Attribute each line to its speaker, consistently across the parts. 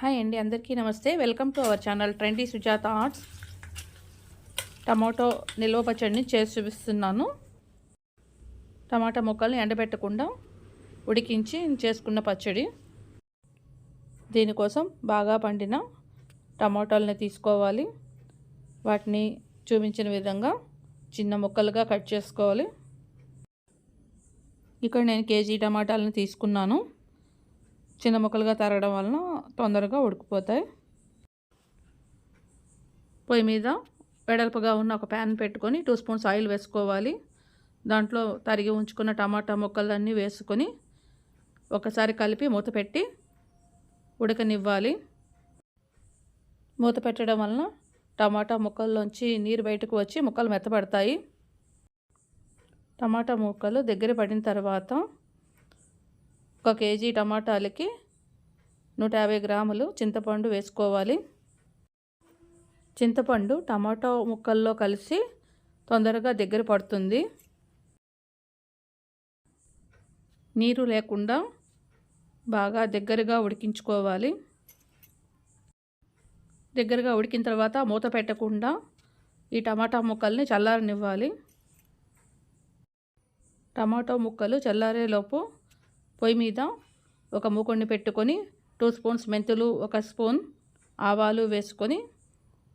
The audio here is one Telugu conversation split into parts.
Speaker 1: హాయ్ అండి అందరికీ నమస్తే. Welcome to our channel trendy Sujatha arts. Tomato నిల్వ పచ్చడిని చేసి చూపిస్తున్నాను. టమాటా ముక్కల్ని ఎండబెట్టకుండా ఉడికించి చేసుకున్న పచ్చడి. దీనికోసం బాగా పండిన టమాటాలని తీసుకోవాలి. వాటిని చూపించిన విధంగా చిన్న ముక్కలుగా కట్ చేసుకోవాలి. ఇక్కడ నేను కేజీ టమాటాలను తీసుకున్నాను. చిన్న ముక్కలుగా తరగడం వలన తొందరగా ఉడికిపోతాయి. పొయ్యి మీద వెడల్పుగా ఉన్న ఒక ప్యాన్ పెట్టుకొని టూ స్పూన్స్ ఆయిల్ వేసుకోవాలి. దాంట్లో తరిగి ఉంచుకున్న టమాటా ముక్కలన్నీ వేసుకొని ఒకసారి కలిపి మూత పెట్టి ఉడకనివ్వాలి. మూత పెట్టడం వలన టమాటా ముక్కల్లోంచి నీరు బయటకు వచ్చి ముక్కలు మెత్తపడతాయి టమాటా ముక్కలు దగ్గర పడిన తర్వాత ఒక కేజీ టమాటాలకి నూట యాభై గ్రాములు చింతపండు వేసుకోవాలి. చింతపండు టమాటో ముక్కల్లో కలిసి తొందరగా దగ్గర పడుతుంది. నీరు లేకుండా బాగా దగ్గరగా ఉడికించుకోవాలి. దగ్గరగా ఉడికిన తర్వాత మూత పెట్టకుండా ఈ టమాటా ముక్కల్ని చల్లారనివ్వాలి. టమాటో ముక్కలు చల్లారేలోపు పొయ్యి మీద ఒక మూకుడిని పెట్టుకొని టూ స్పూన్స్ మెంతులు ఒక స్పూన్ ఆవాలు వేసుకొని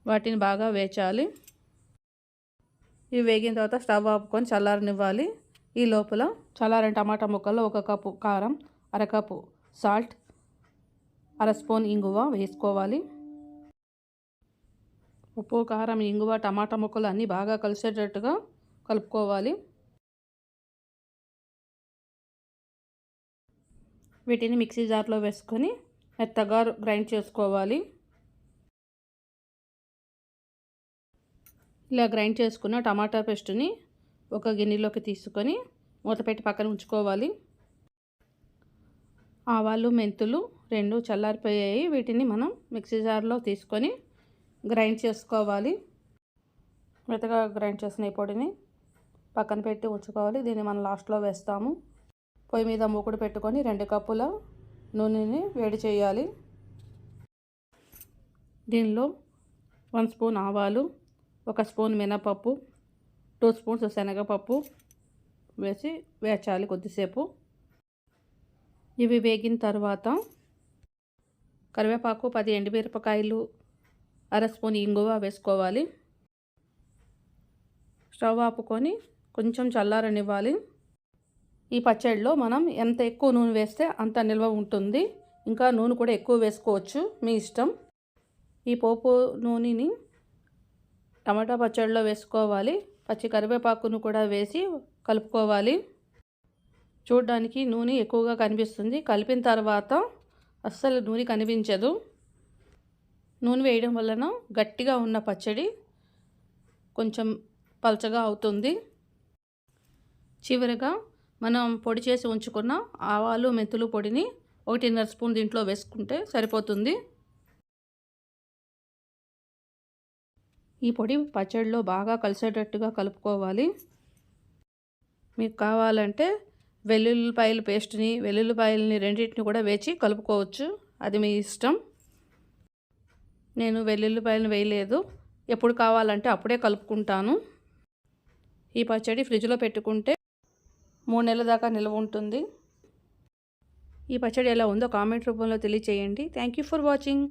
Speaker 1: వాటిని బాగా వేచాలి. ఇవి వేగిన తర్వాత స్టవ్ ఆపుకొని చల్లారనివ్వాలి. ఈ లోపల చల్లారిన టమాటా ముక్కల్లో ఒక కప్పు కారం అరకప్పు సాల్ట్ అర స్పూన్ ఇంగువ వేసుకోవాలి. ఉప్పు కారం ఇంగువ టమాటా ముక్కలు అన్నీ బాగా కలిసేటట్టుగా కలుపుకోవాలి. వీటిని మిక్సీ జార్లో వేసుకొని మెత్తగా గ్రైండ్ చేసుకోవాలి. ఇలా గ్రైండ్ చేసుకున్న టమాటా పేస్ట్ని ఒక గిన్నెలోకి తీసుకొని మూతపెట్టి పక్కన ఉంచుకోవాలి. ఆవాలు మెంతులు రెండు చల్లారిపోయాయి. వీటిని మనం మిక్సీ జార్లో తీసుకొని గ్రైండ్ చేసుకోవాలి. మెత్తగా గ్రైండ్ చేసిన ఈ పొడిని పక్కన పెట్టి ఉంచుకోవాలి. దీన్ని మనం లాస్ట్లో వేస్తాము. పొయ్యి మీద మూకుడు పెట్టుకొని రెండు కప్పుల నూనెని వేడి చేయాలి. దీనిలో వన్ స్పూన్ ఆవాలు ఒక స్పూన్ మినపప్పు టూ స్పూన్స్ శనగపప్పు వేసి వేచాలి కొద్దిసేపు. ఇవి వేగిన తర్వాత కరివేపాకు పది ఎండుమిరపకాయలు అర స్పూన్ ఇంగువ వేసుకోవాలి. స్టవ్ ఆపుకొని కొంచెం చల్లారనివ్వాలి. ఈ పచ్చడిలో మనం ఎంత ఎక్కువ నూనె వేస్తే అంత నిల్వ ఉంటుంది. ఇంకా నూనె కూడా ఎక్కువ వేసుకోవచ్చు మీ ఇష్టం. ఈ పోపు నూనెని టమాటా పచ్చడిలో వేసుకోవాలి. పచ్చి కరివేపాకును కూడా వేసి కలుపుకోవాలి. చూడడానికి నూనె ఎక్కువగా కనిపిస్తుంది. కలిపిన తర్వాత అస్సలు నూనె కనిపించదు. నూనె వేయడం వలన గట్టిగా ఉన్న పచ్చడి కొంచెం పలచగా అవుతుంది. చివరిగా మనం పొడి చేసి ఉంచుకున్న ఆవాలు మెంతులు పొడిని ఒకటిన్నర స్పూన్ దీంట్లో వేసుకుంటే సరిపోతుంది. ఈ పొడి పచ్చడిలో బాగా కలిసేటట్టుగా కలుపుకోవాలి. మీకు కావాలంటే వెల్లుల్లిపాయల పేస్ట్ని వెల్లుల్లిపాయలని రెండింటిని కూడా వేచి కలుపుకోవచ్చు. అది మీ ఇష్టం. నేను వెల్లుల్లిపాయలను వేయలేదు. ఎప్పుడు కావాలంటే అప్పుడే కలుపుకుంటాను. ఈ పచ్చడి ఫ్రిడ్జ్లో పెట్టుకుంటే మూడు నెలల దాకా నిల్వ ఉంటుంది. ఈ పచ్చడి ఎలా ఉందో కామెంట్ రూపంలో తెలియచేయండి. Thank you for watching